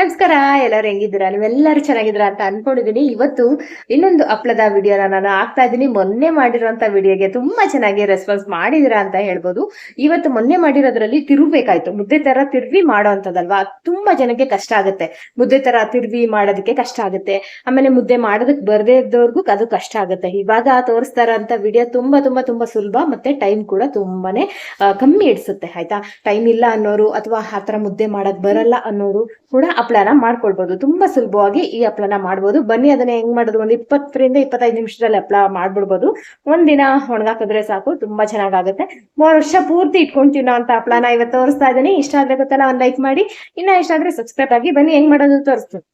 ನಮಸ್ಕಾರ, ಎಲ್ಲರೂ ಹೆಂಗಿದ್ದೀರಾ? ನೀವೆಲ್ಲರೂ ಚೆನ್ನಾಗಿದ್ದೀರಾ ಅಂತ ಅನ್ಕೊಂಡಿದೀನಿ. ಇವತ್ತು ಇನ್ನೊಂದು ಹಪ್ಳದ ವಿಡಿಯೋನ ನಾನು ಹಾಕ್ತಾ ಇದ್ದೀನಿ. ಮೊನ್ನೆ ಮಾಡಿರೋಂಥ ವಿಡಿಯೋಗೆ ತುಂಬಾ ಚೆನ್ನಾಗಿ ರೆಸ್ಪಾನ್ಸ್ ಮಾಡಿದೀರಾ ಅಂತ ಹೇಳ್ಬೋದು. ಇವತ್ತು ಮೊನ್ನೆ ಮಾಡಿರೋದ್ರಲ್ಲಿ ತಿರುಗ್ಬೇಕಾಯ್ತು ಮುದ್ದೆ ತರ ತಿರ್ವಿ ಮಾಡೋ ಅಂತದಲ್ವಾ ತುಂಬಾ ಜನಕ್ಕೆ ಕಷ್ಟ ಆಗುತ್ತೆ. ಮುದ್ದೆ ತರ ತಿರ್ವಿ ಮಾಡೋದಕ್ಕೆ ಕಷ್ಟ ಆಗುತ್ತೆ. ಆಮೇಲೆ ಮುದ್ದೆ ಮಾಡೋದಕ್ಕೆ ಬರದೇ ಇದ್ದವ್ರಿಗೂ ಅದು ಕಷ್ಟ ಆಗುತ್ತೆ. ಇವಾಗ ತೋರಿಸ್ತಾ ಅಂತ ವಿಡಿಯೋ ತುಂಬಾ ತುಂಬಾ ತುಂಬಾ ಸುಲಭ ಮತ್ತೆ ಟೈಮ್ ಕೂಡ ತುಂಬಾನೇ ಕಮ್ಮಿ ಇಡಿಸುತ್ತೆ, ಆಯ್ತಾ? ಟೈಮ್ ಇಲ್ಲ ಅನ್ನೋರು ಅಥವಾ ಆ ತರ ಮುದ್ದೆ ಮಾಡೋದ್ ಬರಲ್ಲ ಅನ್ನೋರು ಕೂಡ ಹಪ್ಳನ ಮಾಡ್ಕೊಳ್ಬಹುದು ತುಂಬಾ ಸುಲಭವಾಗಿ ಈ ಹಪ್ಳನ ಮಾಡ್ಬೋದು. ಬನ್ನಿ, ಅದನ್ನ ಹೆಂಗ್ ಮಾಡೋದು? ಒಂದು ಇಪ್ಪತ್ತರಿಂದ ಇಪ್ಪತ್ತೈದು ನಿಮಿಷದಲ್ಲಿ ಹಪ್ಳ ಮಾಡ್ಬಿಡ್ಬೋದು. ಒಂದಿನ ಒಣಗಾಕಿದ್ರೆ ಸಾಕು, ತುಂಬಾ ಚೆನ್ನಾಗಾಗುತ್ತೆ. ಮೂರು ವರ್ಷ ಪೂರ್ತಿ ಇಟ್ಕೊಂತೀವಿ ತಿನ್ನೋ ಅಂತ ಹಪ್ಳನ ಇವತ್ತು ತೋರಿಸ್ತಾ ಇದ್ದೀನಿ. ಇಷ್ಟ ಆದ್ರೆ ಗೊತ್ತಲ್ಲ ಒಂದ್ ಲೈಕ್ ಮಾಡಿ. ಇನ್ನ ಇಷ್ಟ ಆದ್ರೆ ಸಬ್ಸ್ಕ್ರೈಬ್ ಆಗಿ ಬನ್ನಿ. ಹೆಂಗ್ ಮಾಡೋದು ತೋರಿಸ್ತೀನಿ.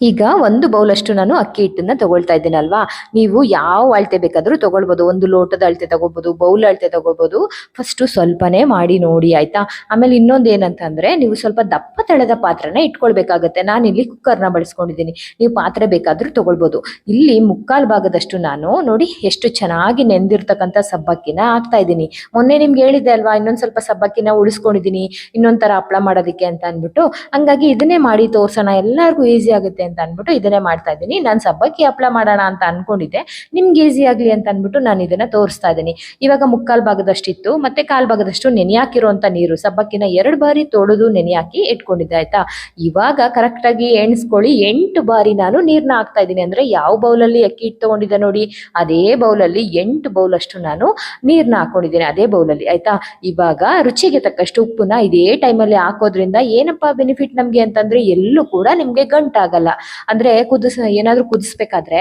ಈಗ ಒಂದು ಬೌಲಷ್ಟು ನಾನು ಅಕ್ಕಿ ಹಿಟ್ಟನ್ನ ತಗೊಳ್ತಾ ಇದ್ದೀನಲ್ವಾ? ನೀವು ಯಾವ ಅಳತೆ ಬೇಕಾದ್ರೂ ತಗೊಳ್ಬೋದು. ಒಂದು ಲೋಟದ ಅಳತೆ ತಗೋಬಹುದು ಬೌಲ್ ಅಳತೆ ತಗೋಬಹುದು ಫಸ್ಟ್ ಸ್ವಲ್ಪನೇ ಮಾಡಿ ನೋಡಿ, ಆಯ್ತಾ? ಆಮೇಲೆ ಇನ್ನೊಂದು ಏನಂತಂದ್ರೆ, ನೀವು ಸ್ವಲ್ಪ ದಪ್ಪ ತಳೆದ ಪಾತ್ರನ ಇಟ್ಕೊಳ್ಬೇಕಾಗತ್ತೆ. ನಾನು ಇಲ್ಲಿ ಕುಕ್ಕರ್ನ ಬಳಸ್ಕೊಂಡಿದ್ದೀನಿ. ನೀವು ಪಾತ್ರೆ ಬೇಕಾದ್ರೂ ತಗೊಳ್ಬೋದು. ಇಲ್ಲಿ ಮುಕ್ಕಾಲು ಭಾಗದಷ್ಟು ನಾನು ನೋಡಿ ಎಷ್ಟು ಚೆನ್ನಾಗಿ ನೆಂದಿರ್ತಕ್ಕಂಥ ಸಬ್ಬಕ್ಕಿನ ಹಾಕ್ತಾ ಇದ್ದೀನಿ. ಮೊನ್ನೆ ನಿಮ್ಗೆ ಹೇಳಿದ್ದೆ ಅಲ್ವಾ, ಇನ್ನೊಂದ್ ಸ್ವಲ್ಪ ಸಬ್ಬಕ್ಕಿನ ಉಳಿಸ್ಕೊಂಡಿದ್ದೀನಿ, ಇನ್ನೊಂದ್ ತರ ಹಪ್ಳ ಮಾಡೋದಕ್ಕೆ ಅಂತ ಅಂದ್ಬಿಟ್ಟು. ಹಂಗಾಗಿ ಇದನ್ನೇ ಮಾಡಿ ತೋರ್ಸೋಣ. ಎಲ್ಲರಿಗೂ ಈಸಿ ಆಗುತ್ತೆ ಅಂತ ಅನ್ಬಿಟ್ಟು ಇದನ್ನೇ ಮಾಡ್ತಾ ಇದ್ದೀನಿ. ನಾನು ಸಬ್ಬಕ್ಕಿ ಹಪ್ಳ ಮಾಡೋಣ ಅಂತ ಅನ್ಕೊಂಡಿದ್ದೆ. ನಿಮ್ಗೆ ಈಸಿ ಆಗಲಿ ಅಂತ ಅಂದ್ಬಿಟ್ಟು ನಾನು ಇದನ್ನ ತೋರಿಸ್ತಾ ಇದ್ದೀನಿ. ಇವಾಗ ಮುಕ್ಕಾಲ್ ಭಾಗದಷ್ಟಿತ್ತು. ಮತ್ತೆ ಕಾಲ್ ಭಾಗದಷ್ಟು ನೆನೆ ಹಾಕಿರುವಂತ ನೀರು. ಸಬ್ಬಕ್ಕಿನ ಎರಡು ಬಾರಿ ತೊಳೆದು ನೆನೆ ಹಾಕಿ ಇಟ್ಕೊಂಡಿದ್ದೆ, ಆಯ್ತಾ? ಇವಾಗ ಕರೆಕ್ಟ್ ಆಗಿ ಎಣಿಸ್ಕೊಳ್ಳಿ. ಎಂಟು ಬಾರಿ ನಾನು ನೀರ್ನ ಹಾಕ್ತಾ ಇದ್ದೀನಿ. ಅಂದ್ರೆ ಯಾವ ಬೌಲಲ್ಲಿ ಅಕ್ಕಿ ಹಿಟ್ಟು ತಗೊಂಡಿದ್ದೆ ನೋಡಿ. ಅದೇ ಬೌಲಲ್ಲಿ ಎಂಟು ಬೌಲ್ ಅಷ್ಟು ನಾನು ನೀರ್ನ ಹಾಕೊಂಡಿದ್ದೀನಿ ಅದೇ ಬೌಲಲ್ಲಿ, ಆಯ್ತಾ? ಇವಾಗ ರುಚಿಗೆ ತಕ್ಕಷ್ಟು ಉಪ್ಪನ್ನ ಇದೇ ಟೈಮಲ್ಲಿ ಹಾಕೋದ್ರಿಂದ ಏನಪ್ಪಾ ಬೆನಿಫಿಟ್ ನಮ್ಗೆ ಅಂತಂದ್ರೆ ಎಲ್ಲೂ ಕೂಡ ನಿಮ್ಗೆ ಗಂಟಾಗಲ್ಲ. ಅಂದ್ರೆ ಕುದಿಸ್, ಏನಾದ್ರೂ ಕುದಿಸ್ಬೇಕಾದ್ರೆ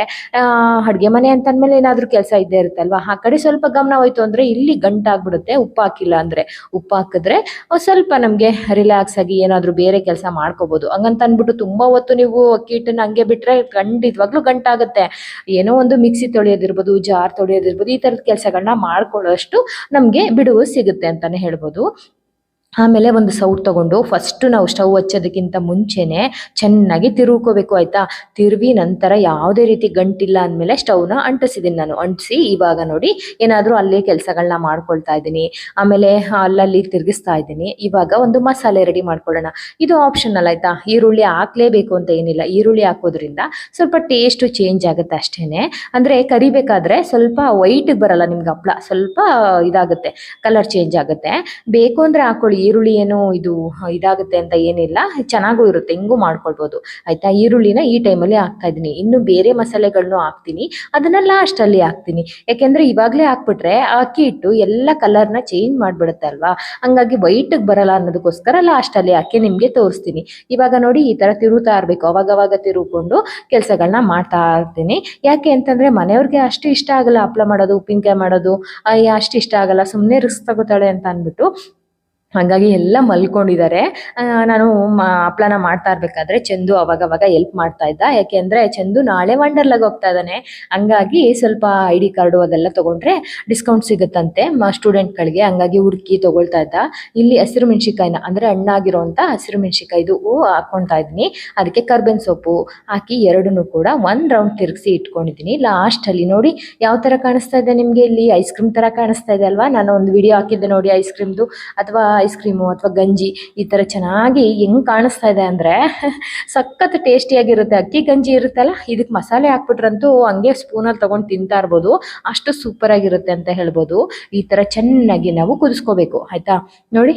ಅಡ್ಗೆ ಮನೆ ಅಂತ ಅಂದ್ಮೇಲೆ ಏನಾದ್ರೂ ಕೆಲಸ ಇದ್ದೇ ಇರುತ್ತಲ್ವಾ? ಆ ಕಡೆ ಸ್ವಲ್ಪ ಗಮನ ಹೋಯ್ತು ಅಂದ್ರೆ ಇಲ್ಲಿ ಗಂಟಾಗ್ಬಿಡುತ್ತೆ, ಉಪ್ಪು ಹಾಕಿಲ್ಲ ಅಂದ್ರೆ. ಉಪ್ಪು ಹಾಕಿದ್ರೆ ಸ್ವಲ್ಪ ನಮ್ಗೆ ರಿಲ್ಯಾಕ್ಸ್ ಆಗಿ ಏನಾದ್ರು ಬೇರೆ ಕೆಲಸ ಮಾಡ್ಕೋಬಹುದು ಹಂಗಂತ ಅನ್ಬಿಟ್ಟು ತುಂಬಾ ಹೊತ್ತು ನೀವು ಅಕ್ಕಿ ಹಿಟ್ಟನ್ನ ಹಂಗೆ ಬಿಟ್ರೆ ಖಂಡಿತವಾಗ್ಲೂ ಗಂಟಾಗುತ್ತೆ. ಏನೋ ಒಂದು ಮಿಕ್ಸಿ ತೊಳೆಯೋದಿರ್ಬೋದು, ಜಾರ್ ತೊಳೆಯೋದಿರ್ಬೋದು, ಈ ತರದ ಕೆಲಸಗಳನ್ನ ಮಾಡ್ಕೊಳ್ಳೋಷ್ಟು ನಮ್ಗೆ ಬಿಡುವು ಸಿಗುತ್ತೆ ಅಂತಾನೆ ಹೇಳ್ಬೋದು. ಆಮೇಲೆ ಒಂದು ಸೌಟ್ ತಗೊಂಡು ಫಸ್ಟ್ ನಾವು ಸ್ಟವ್ ಹಚ್ಚೋದಕ್ಕಿಂತ ಮುಂಚೆನೆ ಚೆನ್ನಾಗಿ ತಿರುವ್ಕೋಬೇಕು, ಆಯ್ತಾ? ತಿರುವಿ ನಂತರ ಯಾವುದೇ ರೀತಿ ಗಂಟಿಲ್ಲ ಅಂದಮೇಲೆ ಸ್ಟವ್ನ ಅಂಟಿಸಿದ್ದೀನಿ ನಾನು. ಅಂಟಿಸಿ ಇವಾಗ ನೋಡಿ ಏನಾದರೂ ಅಲ್ಲೇ ಕೆಲಸಗಳನ್ನ ಮಾಡ್ಕೊಳ್ತಾ ಇದ್ದೀನಿ. ಆಮೇಲೆ ಅಲ್ಲಲ್ಲಿ ತಿರುಗಿಸ್ತಾ ಇದ್ದೀನಿ. ಇವಾಗ ಒಂದು ಮಸಾಲೆ ರೆಡಿ ಮಾಡ್ಕೊಳ್ಳೋಣ. ಇದು ಆಪ್ಷನಲ್ ಆಯ್ತಾ? ಈರುಳ್ಳಿ ಹಾಕ್ಲೇಬೇಕು ಅಂತ ಏನಿಲ್ಲ. ಈರುಳ್ಳಿ ಹಾಕೋದ್ರಿಂದ ಸ್ವಲ್ಪ ಟೇಸ್ಟ್ ಚೇಂಜ್ ಆಗುತ್ತೆ ಅಷ್ಟೇ ಅಂದ್ರೆ ಕರಿಬೇಕಾದ್ರೆ ಸ್ವಲ್ಪ ವೈಟಿಗೆ ಬರಲ್ಲ ನಿಮ್ಗೆ ಹಪ್ಳ. ಸ್ವಲ್ಪ ಇದಾಗುತ್ತೆ ಕಲರ್ ಚೇಂಜ್ ಆಗುತ್ತೆ. ಬೇಕು ಅಂದ್ರೆ ಹಾಕೊಳ್ಳಿ. ಈರುಳ್ಳಿ ಏನು ಇದು ಇದಾಗುತ್ತೆ ಅಂತ ಏನಿಲ್ಲ, ಚೆನ್ನಾಗೂ ಇರುತ್ತೆ, ಹಿಂಗೂ ಮಾಡ್ಕೊಳ್ಬೋದು. ಆಯ್ತಾ? ಈರುಳ್ಳಿನ ಈ ಟೈಮಲ್ಲಿ ಹಾಕ್ತಾ ಇದ್ದೀನಿ. ಇನ್ನು ಬೇರೆ ಮಸಾಲೆಗಳನ್ನು ಹಾಕ್ತೀನಿ. ಅದನ್ನ ಲಾಸ್ಟ್ ಅಲ್ಲಿ ಹಾಕ್ತೀನಿ. ಯಾಕೆಂದ್ರೆ ಇವಾಗಲೇ ಹಾಕ್ಬಿಟ್ರೆ ಅಕ್ಕಿ ಇಟ್ಟು ಎಲ್ಲ ಕಲರ್ನ ಚೇಂಜ್ ಮಾಡ್ಬಿಡುತ್ತೆ ಅಲ್ವಾ? ಹಂಗಾಗಿ ವೈಟ್ ಬರಲ್ಲ ಅನ್ನೋದಕ್ಕೋಸ್ಕರ ಲಾಸ್ಟಲ್ಲಿ ಹಾಕಿ ನಿಮಗೆ ತೋರಿಸ್ತೀನಿ. ಇವಾಗ ನೋಡಿ ಈ ಥರ ತಿರುಗ್ತಾ ಇರ್ಬೇಕು. ಅವಾಗವಾಗ ತಿರುಕೊಂಡು ಕೆಲಸಗಳನ್ನ ಮಾಡ್ತಾ ಇರ್ತೀನಿ. ಯಾಕೆ ಅಂತಂದ್ರೆ ಮನೆಯವ್ರಿಗೆ ಅಷ್ಟು ಇಷ್ಟ ಆಗಲ್ಲ. ಹಪ್ಳ ಮಾಡೋದು, ಉಪ್ಪಿನಕಾಯಿ ಮಾಡೋದು ಅಷ್ಟು ಇಷ್ಟ ಆಗಲ್ಲ. ಸುಮ್ಮನೆ ರಿಸ್ಕ್ ತಗೋತಾಳೆ ಅಂತ ಅಂದ್ಬಿಟ್ಟು ಹಾಗಾಗಿ ಎಲ್ಲ ಮಲ್ಕೊಂಡಿದ್ದಾರೆ. ನಾನು ಹಪ್ಳನ ಮಾಡ್ತಾ ಇರ್ಬೇಕಾದ್ರೆ ಚಂದು ಅವಾಗವಾಗ ಹೆಲ್ಪ್ ಮಾಡ್ತಾ ಇದ್ದ. ಯಾಕೆಂದ್ರೆ ಚಂದು ನಾಳೆ ವಂಡರ್ಲಾಗ್ ಹೋಗ್ತಾ ಇದ್ದಾನೆ. ಹಂಗಾಗಿ ಸ್ವಲ್ಪ ಐ ಡಿ ಕಾರ್ಡು ಅದೆಲ್ಲ ತಗೊಂಡ್ರೆ ಡಿಸ್ಕೌಂಟ್ ಸಿಗುತ್ತಂತೆ ಸ್ಟೂಡೆಂಟ್ಗಳಿಗೆ ಹಂಗಾಗಿ ಹುಡುಕಿ ತಗೊಳ್ತಾ ಇದ್ದ. ಇಲ್ಲಿ ಹಸಿರು ಮೆಣಸಿಕಾಯಿನ ಅಂದ್ರೆ ಹಣ್ಣಾಗಿರೋಂಥ ಹಸಿರು ಮೆಣಸಿನ್ಕಾಯಿ ಹೂ ಹಾಕೊಂತಾ ಇದ್ದೀನಿ. ಅದಕ್ಕೆ ಕರ್ಬೇನ್ ಸೊಪ್ಪು ಹಾಕಿ ಎರಡನ್ನೂ ಕೂಡ ಒಂದ್ ರೌಂಡ್ ತಿರುಗಿಸಿ ಇಟ್ಕೊಂಡಿದ್ದೀನಿ. ಲಾಸ್ಟ್ ಅಲ್ಲಿ ನೋಡಿ ಯಾವ ತರ ಕಾಣಿಸ್ತಾ ಇದೆ ನಿಮ್ಗೆ ಇಲ್ಲಿ? ಐಸ್ ಕ್ರೀಮ್ ತರ ಕಾಣಿಸ್ತಾ ಇದೆ ಅಲ್ವಾ? ನಾನು ಒಂದು ವಿಡಿಯೋ ಹಾಕಿದ್ದೆ ನೋಡಿ ಐಸ್ ಕ್ರೀಮ್ದು ಅಥವಾ ಐಸ್ ಕ್ರೀಮು ಅಥವಾ ಗಂಜಿ ಈ ಥರ ಚೆನ್ನಾಗಿ ಹೆಂಗೆ ಕಾಣಿಸ್ತಾ ಇದೆ ಅಂದ್ರೆ ಸಖತ್ ಟೇಸ್ಟಿಯಾಗಿರುತ್ತೆ ಅಕ್ಕಿ, ಗಂಜಿ ಇರುತ್ತಲ್ಲ ಇದಕ್ಕೆ ಮಸಾಲೆ ಹಾಕ್ಬಿಟ್ರಂತೂ ಹಂಗೆ ಸ್ಪೂನಲ್ಲಿ ತೊಗೊಂಡು ತಿಂತಾ ಇರ್ಬೋದು. ಅಷ್ಟು ಸೂಪರ್ ಆಗಿರುತ್ತೆ ಅಂತ ಹೇಳ್ಬೋದು. ಈ ತರ ಚೆನ್ನಾಗಿ ನಾವು ಕುದಿಸ್ಕೋಬೇಕು. ಆಯ್ತಾ? ನೋಡಿ.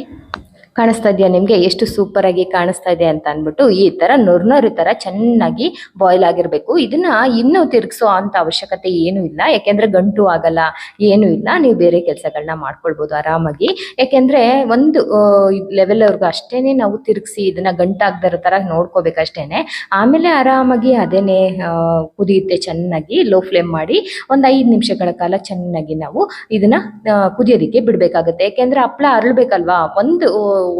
ಕಾಣಿಸ್ತಾ ಇದೆಯಾ ನಿಮಗೆ? ಎಷ್ಟು ಸೂಪರ್ ಆಗಿ ಕಾಣಿಸ್ತಾ ಇದೆ ಅಂತ ಅಂದ್ಬಿಟ್ಟು ಈ ತರ ನೊರ್ನೊರಿ ತರ ಚೆನ್ನಾಗಿ ಬಾಯ್ಲ್ ಆಗಿರ್ಬೇಕು. ಇದನ್ನ ಇನ್ನೂ ತಿರುಗಿಸೋ ಅಂತ ಅವಶ್ಯಕತೆ ಏನು ಇಲ್ಲ. ಯಾಕೆಂದ್ರೆ ಗಂಟು ಆಗಲ್ಲ, ಏನು ಇಲ್ಲ. ನೀವು ಬೇರೆ ಕೆಲಸಗಳನ್ನ ಮಾಡ್ಕೊಳ್ಬಹುದು ಆರಾಮಾಗಿ. ಯಾಕೆಂದ್ರೆ ಒಂದು ಲೆವೆಲ್ ಅವ್ರಿಗೂ ಅಷ್ಟೇನೆ ನಾವು ತಿರುಗಿಸಿ ಇದನ್ನ ಗಂಟಾಗದಿರೋ ತರ ನೋಡ್ಕೋಬೇಕಷ್ಟೇನೆ ಆಮೇಲೆ ಆರಾಮಾಗಿ ಅದೇನೆ ಕುದಿಯುತ್ತೆ ಚೆನ್ನಾಗಿ ಲೋ ಫ್ಲೇಮ್ ಮಾಡಿ ಒಂದು ಐದು ನಿಮಿಷಗಳ ಕಾಲ ಚೆನ್ನಾಗಿ ನಾವು ಇದನ್ನ ಕುದಿಯೋದಿಕ್ಕೆ ಬಿಡಬೇಕಾಗುತ್ತೆ. ಯಾಕೆಂದ್ರೆ ಹಪ್ಳ ಅರಳ್ಬೇಕಲ್ವಾ? ಒಂದು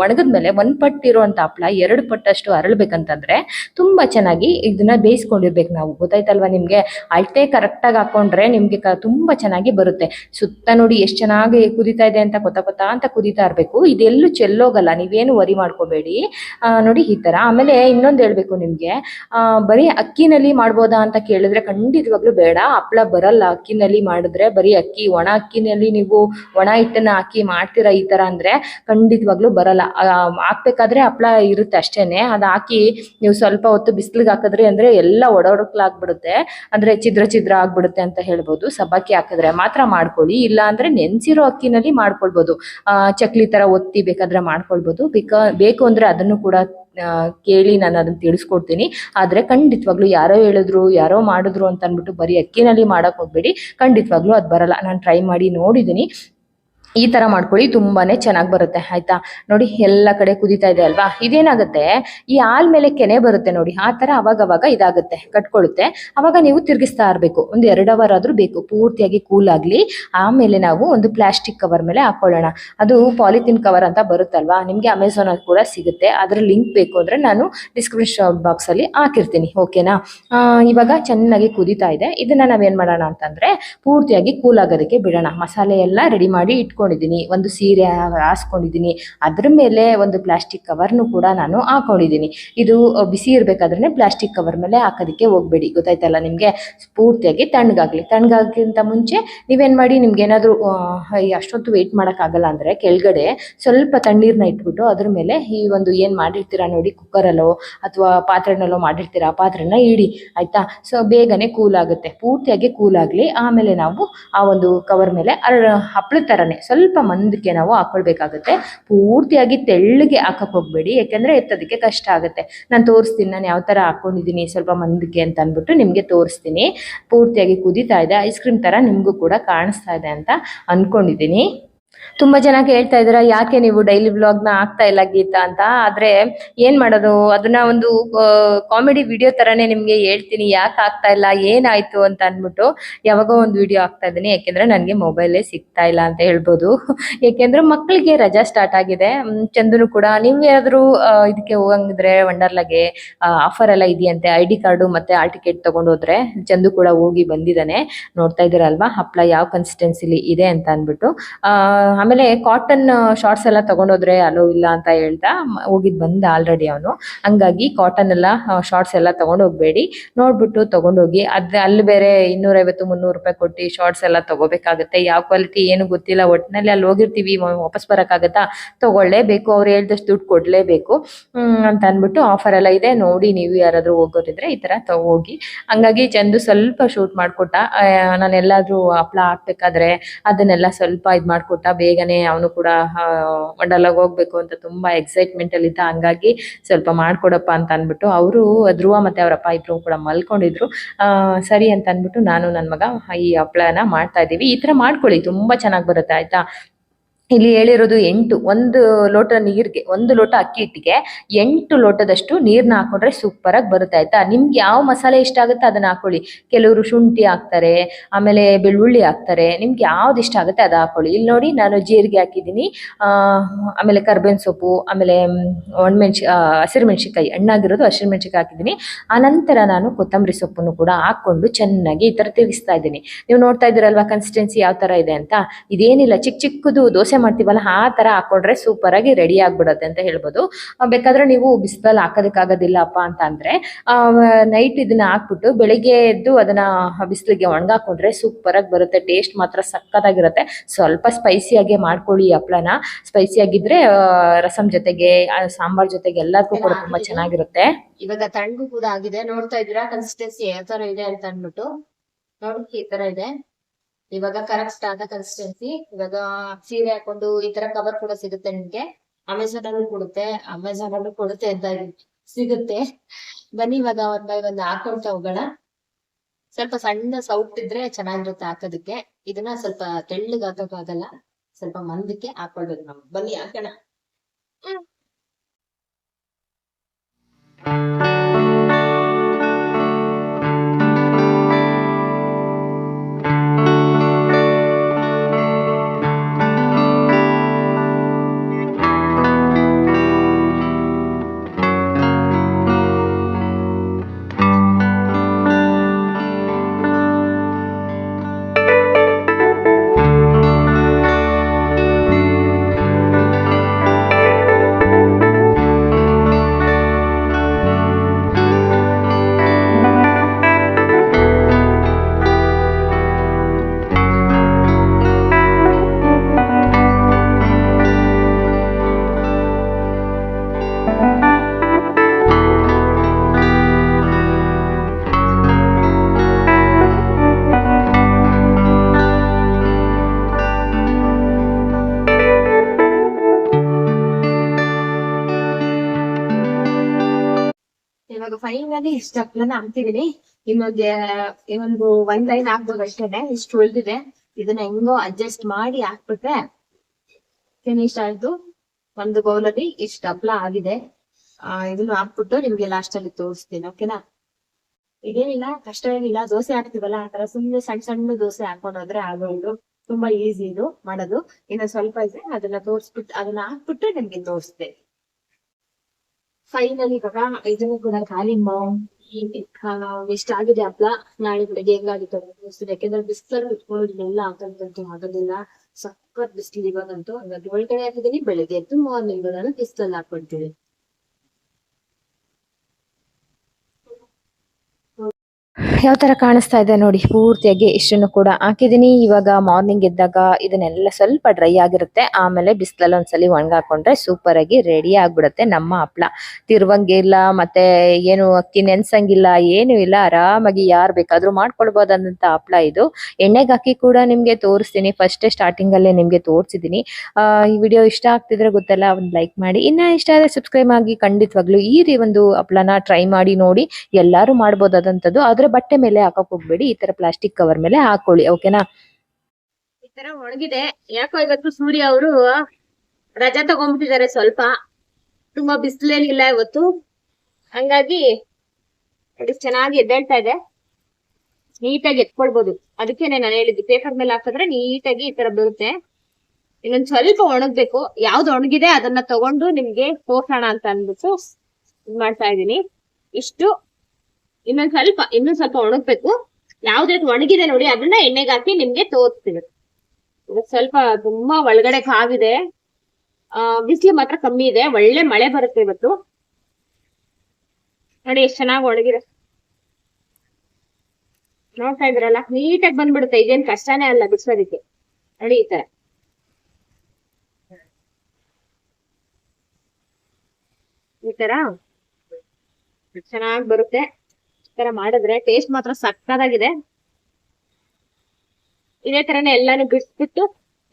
ಒಣಗಿದ್ಮೇಲೆ ಒಂದ್ ಪಟ್ಟು ಇರುವಂತ ಹಪ್ಳ ಎರಡು ಪಟ್ಟಷ್ಟು ಅರಳ್ಬೇಕಂತಂದ್ರೆ ತುಂಬಾ ಚೆನ್ನಾಗಿ ಇದನ್ನ ಬೇಯಿಸ್ಕೊಂಡಿರ್ಬೇಕು ನಾವು. ಗೊತ್ತಾಯ್ತಲ್ವಾ ನಿಮ್ಗೆ? ಅಳತೆ ಕರೆಕ್ಟಾಗಿ ಹಾಕೊಂಡ್ರೆ ನಿಮ್ಗೆ ತುಂಬಾ ಚೆನ್ನಾಗಿ ಬರುತ್ತೆ. ಸುತ್ತ ನೋಡಿ ಎಷ್ಟು ಚೆನ್ನಾಗಿ ಕುದಿತಾ ಇದೆ ಅಂತ ಕೊತ್ತ ಕೊತ್ತ ಅಂತ ಕುದಿತಾ ಇರ್ಬೇಕು. ಇದೆಲ್ಲೂ ಚೆಲ್ಲೋಗಲ್ಲ, ನೀವೇನು ವರಿ ಮಾಡ್ಕೋಬೇಡಿ. ನೋಡಿ ಈ ತರ. ಆಮೇಲೆ ಇನ್ನೊಂದು ಹೇಳ್ಬೇಕು ನಿಮ್ಗೆ. ಬರೀ ಅಕ್ಕಿನಲ್ಲಿ ಮಾಡ್ಬೋದಾ ಅಂತ ಕೇಳಿದ್ರೆ ಖಂಡಿತವಾಗ್ಲೂ ಬೇಡ. ಹಪ್ಳ ಬರಲ್ಲ ಅಕ್ಕಿನಲ್ಲಿ ಮಾಡಿದ್ರೆ. ಬರೀ ಅಕ್ಕಿ, ಒಣ ಅಕ್ಕಿನಲ್ಲಿ ನೀವು ಒಣ ಹಿಟ್ಟನ್ನ ಹಾಕಿ ಮಾಡ್ತೀರಾ ಈ ತರ ಅಂದ್ರೆ ಖಂಡಿತವಾಗ್ಲೂ ಬರಲ್ಲ. ಬರಲ್ಲ ಹಾಕ್ಬೇಕಾದ್ರೆ ಹಪ್ಳ ಇರುತ್ತೆ ಅಷ್ಟೇನೆ. ಅದು ಹಾಕಿ ನೀವು ಸ್ವಲ್ಪ ಹೊತ್ತು ಬಿಸಿಲಿಗೆ ಹಾಕಿದ್ರೆ ಅಂದ್ರೆ ಎಲ್ಲ ಒಡೊಡಕ್ಲಾಗ್ಬಿಡುತ್ತೆ. ಅಂದ್ರೆ ಚಿದ್ರ ಚಿದ್ರ ಆಗ್ಬಿಡುತ್ತೆ ಅಂತ ಹೇಳ್ಬೋದು. ಸಬ್ಬಕ್ಕಿ ಹಾಕಿದ್ರೆ ಮಾತ್ರ ಮಾಡ್ಕೊಳ್ಳಿ. ಇಲ್ಲ ಅಂದ್ರೆ ನೆನ್ಸಿರೋ ಅಕ್ಕಿನಲ್ಲಿ ಮಾಡ್ಕೊಳ್ಬೋದು. ಚಕ್ಲಿ ತರ ಒತ್ತಿ ಬೇಕಾದ್ರೆ ಮಾಡ್ಕೊಳ್ಬೋದು. ಬೇಕಾ, ಬೇಕು ಅಂದ್ರೆ ಅದನ್ನು ಕೂಡ ಕೇಳಿ ನಾನು ಅದನ್ನ ತಿಳಿಸ್ಕೊಡ್ತೀನಿ. ಆದ್ರೆ ಖಂಡಿತವಾಗ್ಲೂ ಯಾರೋ ಹೇಳಿದ್ರು, ಯಾರೋ ಮಾಡಿದ್ರು ಅಂತ ಅಂದ್ಬಿಟ್ಟು ಬರೀ ಅಕ್ಕಿನಲ್ಲಿ ಮಾಡಕ್ ಹೋಗ್ಬೇಡಿ. ಖಂಡಿತವಾಗ್ಲೂ ಅದು ಬರಲ್ಲ. ನಾನು ಟ್ರೈ ಮಾಡಿ ನೋಡಿದ್ದೀನಿ ಈ ತರ ಮಾಡ್ಕೊಳ್ಳಿ, ತುಂಬಾನೇ ಚೆನ್ನಾಗಿ ಬರುತ್ತೆ, ಆಯ್ತಾ? ನೋಡಿ, ಎಲ್ಲ ಕಡೆ ಕುದೀತಾ ಇದೆ ಅಲ್ವಾ? ಇದೇನಾಗುತ್ತೆ, ಈ ಹಾಲ್ ಮೇಲೆ ಕೆನೆ ಬರುತ್ತೆ ನೋಡಿ, ಆ ತರ ಅವಾಗ ಅವಾಗ ಇದಾಗುತ್ತೆ, ಕಟ್ಕೊಳ್ಳುತ್ತೆ. ಅವಾಗ ನೀವು ತಿರುಗಿಸ್ತಾ ಇರಬೇಕು, ಒಂದು ಎರಡು ಅವರ್ ಆದ್ರೂ ಬೇಕು, ಪೂರ್ತಿಯಾಗಿ ಕೂಲ್ ಆಗ್ಲಿ. ಆಮೇಲೆ ನಾವು ಒಂದು ಪ್ಲಾಸ್ಟಿಕ್ ಕವರ್ ಮೇಲೆ ಹಾಕೊಳ್ಳೋಣ. ಅದು ಪಾಲಿಥಿನ್ ಕವರ್ ಅಂತ ಬರುತ್ತಲ್ವಾ? ನಿಮಗೆ ಅಮೆಝಾನ್ ಅಲ್ಲಿ ಕೂಡ ಸಿಗುತ್ತೆ. ಅದರ ಲಿಂಕ್ ಬೇಕು ಅಂದ್ರೆ ನಾನು ಡಿಸ್ಕ್ರಿಪ್ಷನ್ ಬಾಕ್ಸ್ ಅಲ್ಲಿ ಹಾಕಿರ್ತೀನಿ ಓಕೆನಾ ಇವಾಗ ಚೆನ್ನಾಗಿ ಕುದೀತಾ ಇದೆ. ಇದನ್ನ ನಾವೇನ್ ಮಾಡೋಣ ಅಂತಂದ್ರೆ, ಪೂರ್ತಿಯಾಗಿ ಕೂಲ್ ಆಗೋದಕ್ಕೆ ಬಿಡೋಣ. ಮಸಾಲೆ ಎಲ್ಲ ರೆಡಿ ಮಾಡಿ ಇಟ್ಕೊಂಡಿದ್ದೀನಿ ಒಂದು ಸೀರೆ ಹಾಸ್ಕೊಂಡಿದ್ದೀನಿ, ಅದ್ರ ಮೇಲೆ ಒಂದು ಪ್ಲಾಸ್ಟಿಕ್ ಕವರ್ನು ಕೂಡ ನಾನು ಹಾಕೊಂಡಿದ್ದೀನಿ. ಇದು ಬಿಸಿ ಇರಬೇಕಾದ್ರೆ ಪ್ಲಾಸ್ಟಿಕ್ ಕವರ್ ಮೇಲೆ ಹಾಕೋದಕ್ಕೆ ಹೋಗ್ಬೇಡಿ, ಗೊತ್ತಾಯ್ತಲ್ಲ ನಿಮಗೆ? ಪೂರ್ತಿಯಾಗಿ ತಣ್ಣಗಾಗ್ಲಿ. ತಣ್ಣಗಾಗಕ್ಕಿಂತ ಮುಂಚೆ ನೀವೇನು ಮಾಡಿ, ನಿಮ್ಗೆ ಏನಾದರೂ ಅಷ್ಟೊತ್ತು ವೆಯ್ಟ್ ಮಾಡೋಕ್ಕಾಗಲ್ಲ ಅಂದ್ರೆ ಕೆಳಗಡೆ ಸ್ವಲ್ಪ ತಣ್ಣೀರನ್ನ ಇಟ್ಬಿಟ್ಟು ಅದ್ರ ಮೇಲೆ ಈ ಒಂದು ಏನು ಮಾಡಿರ್ತೀರಾ ನೋಡಿ ಕುಕ್ಕರಲ್ಲೋ ಅಥವಾ ಪಾತ್ರೆನಲ್ಲೋ ಮಾಡಿರ್ತೀರಾ ಆ ಪಾತ್ರೆನ ಇಡಿ, ಆಯ್ತಾ? ಸೊ ಬೇಗನೆ ಕೂಲ್ ಆಗುತ್ತೆ. ಪೂರ್ತಿಯಾಗಿ ಕೂಲ್ ಆಗಲಿ. ಆಮೇಲೆ ನಾವು ಆ ಒಂದು ಕವರ್ ಮೇಲೆ ಅರ್ ಹಪ್ಪಳದ ಥರನೇ ಸ್ವಲ್ಪ ಮಂದಕ್ಕೆ ನಾವು ಹಾಕೊಳ್ಬೇಕಾಗುತ್ತೆ. ಪೂರ್ತಿಯಾಗಿ ತೆಳ್ಳಗೆ ಹಾಕಕ್ ಹೋಗ್ಬೇಡಿ, ಯಾಕೆಂದ್ರೆ ಎತ್ತೋದಕ್ಕೆ ಕಷ್ಟ ಆಗುತ್ತೆ. ನಾನು ತೋರಿಸ್ತೀನಿ, ನಾನು ಯಾವ ಥರ ಹಾಕೊಂಡಿದ್ದೀನಿ ಸ್ವಲ್ಪ ಮಂದಕ್ಕೆ ಅಂತ ಅಂದ್ಬಿಟ್ಟು ನಿಮಗೆ ತೋರಿಸ್ತೀನಿ. ಪೂರ್ತಿಯಾಗಿ ಕುದೀತಾ ಇದೆ, ಐಸ್ ಕ್ರೀಮ್ ಥರ ನಿಮಗೂ ಕೂಡ ಕಾಣಿಸ್ತಾ ಇದೆ ಅಂತ ಅನ್ಕೊಂಡಿದ್ದೀನಿ. ತುಂಬಾ ಜನ ಕೇಳ್ತಾ ಇದ್ದೀರಾ ಯಾಕೆ ನೀವು ಡೈಲಿ ನ ಆಗ್ತಾ ಇಲ್ಲ ಗೀತಾ ಅಂತ. ಆದ್ರೆ ಏನ್ ಮಾಡೋದು ಅದನ್ನ ಒಂದು ಕಾಮಿಡಿ ವಿಡಿಯೋ ತರಾನೇ ನಿಮ್ಗೆ ಹೇಳ್ತೀನಿ ಯಾಕೆ ಆಗ್ತಾ ಇಲ್ಲ ಏನಾಯ್ತು ಅಂತ ಅಂದ್ಬಿಟ್ಟು ಯಾವಾಗೋ ಒಂದು ವಿಡಿಯೋ ಆಗ್ತಾ ಇದ್ದೀನಿ. ಯಾಕೆಂದ್ರೆ ನನಗೆ ಮೊಬೈಲೇ ಸಿಗ್ತಾ ಇಲ್ಲ ಅಂತ ಹೇಳ್ಬೋದು. ಯಾಕೆಂದ್ರೆ ಮಕ್ಕಳಿಗೆ ರಜಾ ಸ್ಟಾರ್ಟ್ ಆಗಿದೆ. ಚಂದನು ಕೂಡ ನೀವು ಯಾರಾದ್ರೂ ಇದಕ್ಕೆ ಹೋಗಂಗಿದ್ರೆ ವಂಡರ್ಲಾಗೆ ಆಫರ್ ಎಲ್ಲ ಇದೆಯಂತೆ ಐ ಡಿ ಕಾರ್ಡು ಮತ್ತೆ ಆಲ್ ಟಿಕೆಟ್ ತಗೊಂಡು ಹೋದ್ರೆ ಚಂದು ಕೂಡ ಹೋಗಿ ಬಂದಿದ್ದಾನೆ. ನೋಡ್ತಾ ಇದ್ದೀರಲ್ವಾ ಹಪ್ಳ ಯಾವ ಕನ್ಸಿಸ್ಟೆನ್ಸಿಲಿ ಇದೆ ಅಂತ ಅಂದ್ಬಿಟ್ಟು. ಆ, ಆಮೇಲೆ ಕಾಟನ್ ಶಾರ್ಟ್ಸ್ ಎಲ್ಲ ತಗೊಂಡೋದ್ರೆ ಅಲೋ ಇಲ್ಲ ಅಂತ ಹೇಳ್ತಾ ಹೋಗಿದ್ ಬಂದ ಆಲ್ರೆಡಿ ಅವನು. ಹಂಗಾಗಿ ಕಾಟನ್ ಎಲ್ಲ ಶಾರ್ಟ್ಸ್ ಎಲ್ಲ ತಗೊಂಡು ಹೋಗ್ಬೇಡಿ ನೋಡ್ಬಿಟ್ಟು ತಗೊಂಡೋಗಿ ಅದ್ ಅಲ್ಲಿ ಬೇರೆ ಇನ್ನೂರೈವತ್ತು, ಮುನ್ನೂರು ರೂಪಾಯಿ ಕೊಟ್ಟು ಶಾರ್ಟ್ಸ್ ಎಲ್ಲ ತಗೋಬೇಕಾಗುತ್ತೆ. ಯಾವ ಕ್ವಾಲಿಟಿ ಏನು ಗೊತ್ತಿಲ್ಲ. ಒಟ್ಟಿನಲ್ಲಿ ಅಲ್ಲಿ ಹೋಗಿರ್ತೀವಿ ವಾಪಸ್ ಬರೋಕ್ಕಾಗತ್ತಾ? ತಗೊಳ್ಳೇಬೇಕು. ಅವ್ರು ಹೇಳ್ದಷ್ಟು ದುಡ್ಡು ಕೊಡ್ಲೇಬೇಕು. ಅಂತ ಅಂದ್ಬಿಟ್ಟು ಆಫರ್ ಎಲ್ಲ ಇದೆ. ನೋಡಿ ನೀವು ಯಾರಾದ್ರೂ ಹೋಗೋರಿದ್ರೆ ಈ ತರ ತಗೋ ಹೋಗಿ. ಹಂಗಾಗಿ ಚಂದು ಸ್ವಲ್ಪ ಶೂಟ್ ಮಾಡ್ಕೊಟ್ಟ. ನಾನು ಎಲ್ಲಾದ್ರೂ ಹಪ್ಳ ಹಾಕ್ಬೇಕಾದ್ರೆ ಅದನ್ನೆಲ್ಲ ಸ್ವಲ್ಪ ಇದ್ ಮಾಡ್ಕೊಟ್ಟ ಬೇಗನೆ ಅವನು ಕೂಡ ವಂಡರ್ಲಾಗ್ ಹೋಗ್ಬೇಕು ಅಂತ ತುಂಬಾ ಎಕ್ಸೈಟ್ಮೆಂಟ್ ಅಲ್ಲಿ ಇದ್ದ. ಹಂಗಾಗಿ ಸ್ವಲ್ಪ ಮಾಡ್ಕೊಡಪ್ಪ ಅಂತ ಅಂದ್ಬಿಟ್ಟು ಅವರು ಧ್ರುವ ಮತ್ತೆ ಅವರಪ್ಪ ಇಬ್ರು ಕೂಡ ಮಲ್ಕೊಂಡಿದ್ರು. ಸರಿ ಅಂತ ಅಂದ್ಬಿಟ್ಟು ನಾನು ನನ್ನ ಮಗ ಈ ಹಪ್ಪಳನ ಮಾಡ್ತಾ ಇದೀವಿ ಈ ತರ ಮಾಡ್ಕೊಳ್ಳಿ. ತುಂಬಾ ಚೆನ್ನಾಗಿ ಬರುತ್ತೆ, ಆಯ್ತಾ? ಇಲ್ಲಿ ಹೇಳಿರೋದು ಎಂಟು, ಒಂದು ಲೋಟ ನೀರಿಗೆ, ಒಂದು ಲೋಟ ಅಕ್ಕಿ ಹಿಟ್ಟಿಗೆ ಎಂಟು ಲೋಟದಷ್ಟು ನೀರ್ನ ಹಾಕೊಂಡ್ರೆ ಸೂಪರ್ ಆಗಿ ಬರುತ್ತೆ ಆಯ್ತಾ? ನಿಮ್ಗೆ ಯಾವ ಮಸಾಲೆ ಇಷ್ಟ ಆಗುತ್ತೆ ಅದನ್ನ ಹಾಕೊಳ್ಳಿ. ಕೆಲವರು ಶುಂಠಿ ಹಾಕ್ತಾರೆ, ಆಮೇಲೆ ಬೆಳ್ಳುಳ್ಳಿ ಹಾಕ್ತಾರೆ. ನಿಮ್ಗೆ ಯಾವ್ದು ಇಷ್ಟ ಆಗುತ್ತೆ ಅದ ಹಾಕೊಳ್ಳಿ. ಇಲ್ಲಿ ನೋಡಿ ನಾನು ಜೀರಿಗೆ ಹಾಕಿದ್ದೀನಿ. ಆಮೇಲೆ ಕರ್ಬೇವಿನ ಸೊಪ್ಪು, ಆಮೇಲೆ ಒಣಮೆಣ್ಸಿ ಹಸಿರು ಮೆಣಸಿಕಾಯಿ ಹಣ್ಣಾಗಿರೋದು ಹಸಿರು ಮೆಣಸಿಕಾಯಿ ಹಾಕಿದ್ದೀನಿ. ಆನಂತರ ನಾನು ಕೊತ್ತಂಬರಿ ಸೊಪ್ಪನ್ನು ಕೂಡ ಹಾಕೊಂಡು ಚೆನ್ನಾಗಿ ಈ ತರ ತಿರುಗಿಸ್ತಾ ಇದ್ದೀನಿ. ನೀವು ನೋಡ್ತಾ ಇದ್ದೀರಲ್ವಾ ಕನ್ಸಿಸ್ಟೆನ್ಸಿ ಯಾವ ತರ ಇದೆ ಅಂತ? ಇದೇನಿಲ್ಲ ಚಿಕ್ಕ ಚಿಕ್ಕದು ದೋಸೆ ಮಾಡ್ತೀವಲ್ಲ ಆ ತರ ಹಾಕೊಂಡ್ರೆ ಸೂಪರ್ ಆಗಿ ರೆಡಿ ಆಗ್ಬಿಡತ್ತೆ ಅಂತ ಹೇಳ್ಬೋದು. ಬೇಕಾದ್ರೆ ನೀವು ಬಿಸಿಲಲ್ಲಿ ಹಾಕೋದಕ್ಕಾಗೋದಿಲ್ಲಪ್ಪ ಅಂತ ಅಂದ್ರೆ ನೈಟ್ ಇದನ್ನ ಹಾಕ್ಬಿಟ್ಟು ಬೆಳಿಗ್ಗೆ ಎದ್ದು ಅದನ್ನ ಬಿಸಿಲಿಗೆ ಒಣಗಾಕೊಂಡ್ರೆ ಸೂಪರ್ ಆಗಿ ಬರುತ್ತೆ ಟೇಸ್ಟ್ ಮಾತ್ರ ಸಕ್ಕತ್ತಾಗಿರುತ್ತೆ ಸ್ವಲ್ಪ ಸ್ಪೈಸಿಯಾಗೆ ಮಾಡ್ಕೊಳ್ಳಿ ಹಪ್ಳನ ಸ್ಪೈಸಿ ಆಗಿದ್ರೆ ಆ, ರಸಂ ಜೊತೆಗೆ ಸಾಂಬಾರ್ ಜೊತೆಗೆ ಎಲ್ಲದಕ್ಕೂ ಕೂಡ ತುಂಬಾ ಚೆನ್ನಾಗಿರುತ್ತೆ. ಇವಾಗ ತಣ್ಣಗೂ ಕೂಡ ಆಗಿದೆ ನೋಡ್ತಾ ಇದೀರಾ ಕನ್ಸಿಸ್ಟೆನ್ಸಿ ಯಾವ ತರ ಇದೆ ಅಂತ ಅಂದ್ಬಿಟ್ಟು. ನೋಡಿ ಈ ತರ ಇದೆ. ಇವಾಗ ಕರೆಕ್ಟ್ ಆದ ಕನ್ಸಿಸ್ಟೆನ್ಸಿ ಇವಾಗ ಸೀರೆ ಹಾಕೊಂಡು ಈ ತರ ಕವರ್ ಕೂಡ ಸಿಗುತ್ತೆ ನಿಮ್ಗೆ. ಅಮೆಝಾನ್ ಅಲ್ಲೂ ಕೊಡುತ್ತೆ. ಅಮೆಝಾನ್ ಅಲ್ಲೂ ಕೊಡುತ್ತೆ ಅಂತ ಸಿಗುತ್ತೆ. ಬನ್ನಿ ಇವಾಗ ಒಂದ್ ಬೈ ಒಂದ್ ಹಾಕೊಳ್ತಾ ಹೋಗೋಣ. ಸ್ವಲ್ಪ ಸಣ್ಣ ಸೌಟ್ ಇದ್ರೆ ಚೆನ್ನಾಗಿರುತ್ತೆ ಹಾಕೋದಕ್ಕೆ. ಇದನ್ನ ಸ್ವಲ್ಪ ತೆಳ್ಳಗ್ ಹಾಕಕ್ಕಾಗಲ್ಲ ಸ್ವಲ್ಪ ಮಂದಕ್ಕೆ ಹಾಕೊಳ್ಬೇಕು ನಾವು. ಬನ್ನಿ ಹಾಕೋಣ. ಫೈನಲಿ ಇಷ್ಟ ಅಂತಿದೀನಿ. ಇನ್ನೊಂದ್ ಇನ್ನೊಂದು ಒಂದ್ ಲೈನ್ ಹಾಕ್ಬೋದು ಅಷ್ಟೇನೆ ಇಷ್ಟು ಉಳಿದಿದೆ. ಇದನ್ನ ಹೆಂಗೋ ಅಡ್ಜಸ್ಟ್ ಮಾಡಿ ಹಾಕ್ಬಿಟ್ರೆ ಫಿನಿಶ್ ಆಯ್ತು. ಒಂದು ಬೌಲಲ್ಲಿ ಇಷ್ಟು ಹಪ್ಳ ಆಗಿದೆ. ಇದನ್ನು ಹಾಕ್ಬಿಟ್ಟು ನಿಮ್ಗೆ ಲಾಸ್ಟ್ ಅಲ್ಲಿ ತೋರಿಸ್ತೀನಿ ಓಕೆನಾ ಇದೇನಿಲ್ಲ, ಕಷ್ಟ ಏನಿಲ್ಲ. ದೋಸೆ ಹಾಕ್ತಿವಲ್ಲ ಆತರ ತರ ಸುಮ್ನೆ ಸಣ್ಣ ಸಣ್ಣ ದೋಸೆ ಹಾಕೊಂಡು ಹೋದ್ರೆ ಆಗೋದು ತುಂಬಾ ಈಸಿ ಇದು ಮಾಡೋದು. ಇನ್ನ ಸ್ವಲ್ಪ ಇದೆ ಅದನ್ನ ತೋರಿಸ್ಬಿಟ್ಟು ಅದನ್ನ ಹಾಕ್ಬಿಟ್ಟು ನಿಮ್ಗೆ ತೋರಿಸ್ತೆ ಫೈನಲಿ ಇವಾಗ ಇದನ್ನು ಕೂಡ ಖಾಲಿ ಇಷ್ಟ ಆಗಿದೆ ಹಪ್ಳ ನಾಳೆ ಬೆಳಿಗ್ಗೆ ಹೆಂಗಾಗಿತ್ತು ತೋರಿಸ್ತೀನಿ ಯಾಕೆಂದ್ರೆ ಬಿಸಿಲಲ್ಲಿ ಕುತ್ಕೊಳ್ಳೋದಿಲ್ಲ ಹಾಕಂತಂತೂ ಆಗೋದಿಲ್ಲ. ಸಖತ್ ಬಿಸಿಲು ಇವಾಗಂತೂ ಹಾಗಾಗಿ ಒಳಗಡೆ ಹಾಕಿದೀನಿ ಬೆಳಗ್ಗೆ ಎದ್ದು ಮಾರ್ನಿಂಗ್ ನಾನು ಬಿಸಿಲಲ್ಲಿ ಹಾಕೊಳ್ತೀನಿ ಯಾವ ತರ ಕಾಣಿಸ್ತಾ ಇದೆ ನೋಡಿ ಪೂರ್ತಿಯಾಗಿ ಇಷ್ಟನ್ನು ಕೂಡ ಹಾಕಿದೀನಿ ಇವಾಗ ಮಾರ್ನಿಂಗ್ ಎದ್ದಾಗ ಇದನ್ನೆಲ್ಲ ಸ್ವಲ್ಪ ಡ್ರೈ ಆಗಿರುತ್ತೆ. ಆಮೇಲೆ ಬಿಸಿಲಲ್ಲಿ ಒಂದ್ಸಲಿ ಒಣಗಾಕೊಂಡ್ರೆ ಸೂಪರ್ ಆಗಿ ರೆಡಿ ಆಗ್ಬಿಡುತ್ತೆ ನಮ್ಮ ಹಪ್ಳ. ತಿರುವಂಗಿಲ್ಲ ಮತ್ತೆ ಏನು ಅಕ್ಕಿ ನೆನ್ಸಂಗಿಲ್ಲ ಏನು ಇಲ್ಲ. ಆರಾಮಾಗಿ ಯಾರು ಬೇಕಾದ್ರೂ ಮಾಡ್ಕೊಳ್ಬೋದಾದಂಥ ಹಪ್ಳ ಇದು. ಎಣ್ಣೆಗೆ ಹಾಕಿ ಕೂಡ ನಿಮ್ಗೆ ತೋರಿಸ್ತೀನಿ. ಫಸ್ಟ್ ಸ್ಟಾರ್ಟಿಂಗ್ ಅಲ್ಲೇ ನಿಮ್ಗೆ ತೋರಿಸಿದೀನಿ. ಆ, ಈ ವಿಡಿಯೋ ಇಷ್ಟ ಆಗ್ತಿದ್ರೆ ಗೊತ್ತಲ್ಲ ಒಂದು ಲೈಕ್ ಮಾಡಿ. ಇನ್ನ ಇಷ್ಟ ಆದ್ರೆ ಸಬ್ಸ್ಕ್ರೈಬ್ ಆಗಿ ಖಂಡಿತವಾಗ್ಲೂ ಈ ಒಂದು ಹಪ್ಳನ ಟ್ರೈ ಮಾಡಿ ನೋಡಿ. ಎಲ್ಲರೂ ಮಾಡ್ಬೋದಾದಂಥದ್ದು. ಆದ್ರೆ ಬಟ್ಟೆ ಮೇಲೆ ಹಾಕಕ್ ಹೋಗ್ಬೇಡಿ, ಈ ತರ ಪ್ಲಾಸ್ಟಿಕ್ ಕವರ್ ಮೇಲೆ ಹಾಕೊಳ್ಳಿ ಓಕೆನಾ ಈ ತರ ಒಣಗಿದೆ. ಯಾಕೋ ಇವತ್ತು ಸೂರ್ಯ ಅವರು ರಜಾ ತಗೊಂಡ್ಬಿಟ್ಟಿದ್ದಾರೆ ಸ್ವಲ್ಪ. ತುಂಬಾ ಬಿಸಿಲೇನಿಲ್ಲ ಇವತ್ತು. ಹಂಗಾಗಿ ಚೆನ್ನಾಗಿ ಎದ್ದೇಳ್ತಾ ಇದೆ. ನೀಟಾಗಿ ಎತ್ಕೊಳ್ಬಹುದು ಅದಕ್ಕೇನೆ ನಾನು ಹೇಳಿದ್ದು ಪೇಪರ್ ಮೇಲೆ ಹಾಕಿದ್ರೆ ನೀಟಾಗಿ ಈ ತರ ಬರುತ್ತೆ ಇನ್ನೊಂದ್ ಸ್ವಲ್ಪ ಒಣಗ್ಬೇಕು. ಯಾವ್ದು ಒಣಗಿದೆ ಅದನ್ನ ತಗೊಂಡು ನಿಮ್ಗೆ ಹೋಗೋಣ ಅಂತ ಅನ್ಬಿಟ್ಟು ಇದ್ ಮಾಡ್ತಾ ಇದೀನಿ ಇಷ್ಟು. ಇನ್ನೊಂದ್ ಸ್ವಲ್ಪ ಇನ್ನೊಂದ್ ಸ್ವಲ್ಪ ಒಣಗ್ಬೇಕು. ಯಾವ್ದಾದ್ರು ಒಣಗಿದೆ ನೋಡಿ ಅದನ್ನ ಎಣ್ಣೆಗೆ ಹಾಕಿ ನಿಮ್ಗೆ ತೋರಿಸ್ತೀವಿ. ಸ್ವಲ್ಪ ತುಂಬಾ ಒಳಗಡೆ ಕಾವಿದೆ. ಆ, ಬಿಸಿಲು ಮಾತ್ರ ಕಮ್ಮಿ ಇದೆ. ಒಳ್ಳೆ ಮಳೆ ಬರುತ್ತೆ ಇವತ್ತು. ನೋಡಿ, ಎಷ್ಟ್ ಚೆನ್ನಾಗಿ ಒಣಗಿದೆ. ನೋಡ್ತಾ ಇದ್ರಲ್ಲ ನೀಟಾಗಿ ಬಂದ್ಬಿಡುತ್ತೆ. ಇದೇನ್ ಕಷ್ಟನೇ ಅಲ್ಲ ಬಿಸ್ಲೋದಿಕ್ಕೆ. ನೋಡಿ, ಈ ತರ. ಈ ತರ. ಚೆನ್ನಾಗಿ ಬರುತ್ತೆ. ತರ ಮಾಡಿದ್ರೆ ಟೇಸ್ಟ್ ಮಾತ್ರ ಸಕ್ಕತ್ತಾಗಿದೆ. ಇದೇ ತರನೇ ಎಲ್ಲಾನು ಬಿಡಿಸ್ಬಿಟ್ಟು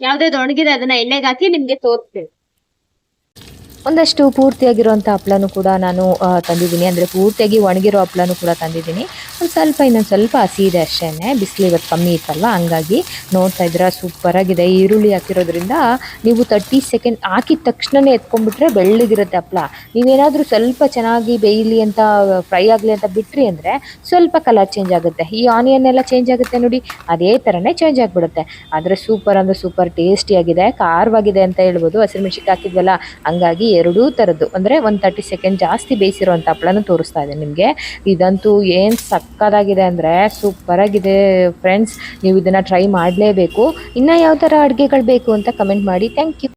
ಯಾವ್ದೇ ಒಣಗಿದೆ ಅದನ್ನ ಎಣ್ಣೆಗೆ ಹಾಕಿ ನಿಮ್ಗೆ ತೋರಿಸ್ತೇವೆ. ಒಂದಷ್ಟು ಪೂರ್ತಿಯಾಗಿರುವಂಥ ಹಪ್ಳನೂ ಕೂಡ ನಾನು ತಂದಿದ್ದೀನಿ. ಅಂದರೆ ಪೂರ್ತಿಯಾಗಿ ಒಣಗಿರೋ ಹಪ್ಳನೂ ಕೂಡ ತಂದಿದ್ದೀನಿ. ಒಂದು ಸ್ವಲ್ಪ, ಇನ್ನೊಂದು ಸ್ವಲ್ಪ ಹಸಿ ಇದೆ ಅಷ್ಟೇ ಬಿಸಿಲು ಇವತ್ತು ಕಮ್ಮಿ ಇತ್ತಲ್ಲ ಹಂಗಾಗಿ ನೋಡ್ತಾ ಇದ್ದೀರಾ ಸೂಪರ್ ಆಗಿದೆ. ಈರುಳ್ಳಿ ಹಾಕಿರೋದ್ರಿಂದ ನೀವು ತರ್ಟಿ ಸೆಕೆಂಡ್ ಹಾಕಿದ ತಕ್ಷಣನೇ ಎತ್ಕೊಂಡ್ಬಿಟ್ರೆ ಬೆಳ್ಳಗಿರುತ್ತೆ ಹಪ್ಳ ನೀವೇನಾದರೂ ಸ್ವಲ್ಪ ಚೆನ್ನಾಗಿ ಬೇಯಲಿ ಅಂತ ಫ್ರೈ ಆಗಲಿ ಅಂತ ಬಿಟ್ರಿ ಅಂದರೆ ಸ್ವಲ್ಪ ಕಲರ್ ಚೇಂಜ್ ಆಗುತ್ತೆ. ಈ ಆನಿಯನ್ ಎಲ್ಲ ಚೇಂಜ್ ಆಗುತ್ತೆ ನೋಡಿ. ಅದೇ ಥರನೇ ಚೇಂಜ್ ಆಗಿಬಿಡುತ್ತೆ. ಆದರೆ ಸೂಪರ್ ಅಂದರೆ ಸೂಪರ್ ಟೇಸ್ಟಿಯಾಗಿದೆ ಖಾರವಾಗಿದೆ ಅಂತ ಹೇಳ್ಬೋದು. ಹಸಿರುಮೆಣ್ಸಿಗೆ ಹಾಕಿದ್ವಲ್ಲ, ಹಂಗಾಗಿ ಎರಡೂ ಥರದ್ದು ಅಂದರೆ ಒಂದು ತರ್ಟಿ ಸೆಕೆಂಡ್ ಜಾಸ್ತಿ ಬೇಯಿಸಿರೋಂಥ ಹಪ್ಳನೂ ತೋರಿಸ್ತಾ ಇದೆ ನಿಮಗೆ. ಇದಂತೂ ಏನು ಸಕ್ಕದಾಗಿದೆ ಅಂದರೆ ಸೂಪರಾಗಿದೆ ಫ್ರೆಂಡ್ಸ್ ನೀವು ಇದನ್ನು ಟ್ರೈ ಮಾಡಲೇಬೇಕು. ಇನ್ನೂ ಯಾವ ಥರ ಅಡುಗೆಗಳು ಬೇಕು ಅಂತ ಕಮೆಂಟ್ ಮಾಡಿ. Thank you